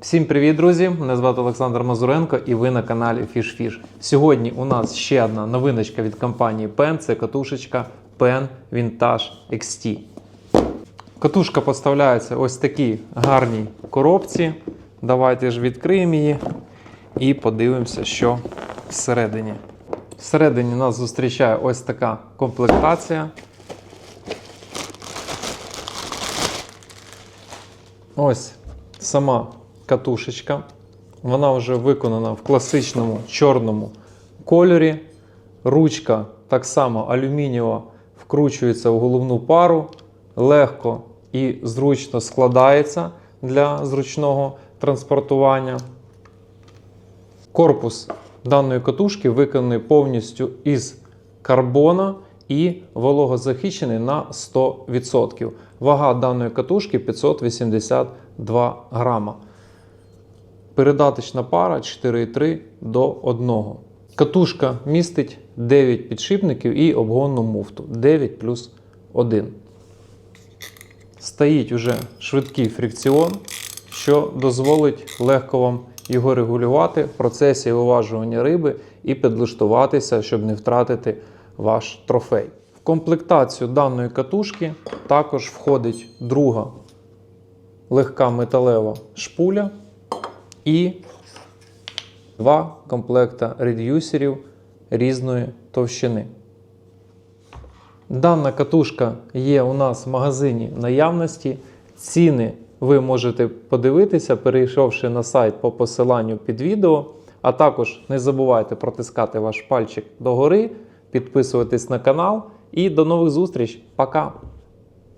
Всім привіт, друзі! Мене звати Олександр Мазуренко і ви на каналі FishFish. Сьогодні у нас ще одна новиночка від компанії PEN. Це катушечка PEN Vintage XT. Катушка поставляється ось такій гарній коробці. Давайте ж відкриємо її і подивимося, що всередині. Всередині нас зустрічає ось така комплектація. Ось сама катушечка. Вона вже виконана в класичному чорному кольорі. Ручка так само алюмінієва вкручується в головну пару, легко і зручно складається для зручного транспортування. Корпус даної катушки виконаний повністю із карбона і вологозахищений на 100%. Вага даної катушки 582 грама. Передаточна пара 4,3 до 1. Катушка містить 9 підшипників і обгонну муфту 9 плюс 1. Стоїть уже швидкий фрикціон, що дозволить легко вам його регулювати в процесі виважування риби і підлаштуватися, щоб не втратити ваш трофей. В комплектацію даної катушки також входить друга легка металева шпуля і два комплекта редюсерів різної товщини. Дана катушка є у нас в магазині наявності. Ціни ви можете подивитися, перейшовши на сайт по посиланню під відео. А також не забувайте протискати ваш пальчик догори, підписуватись на канал і до нових зустріч. Пока!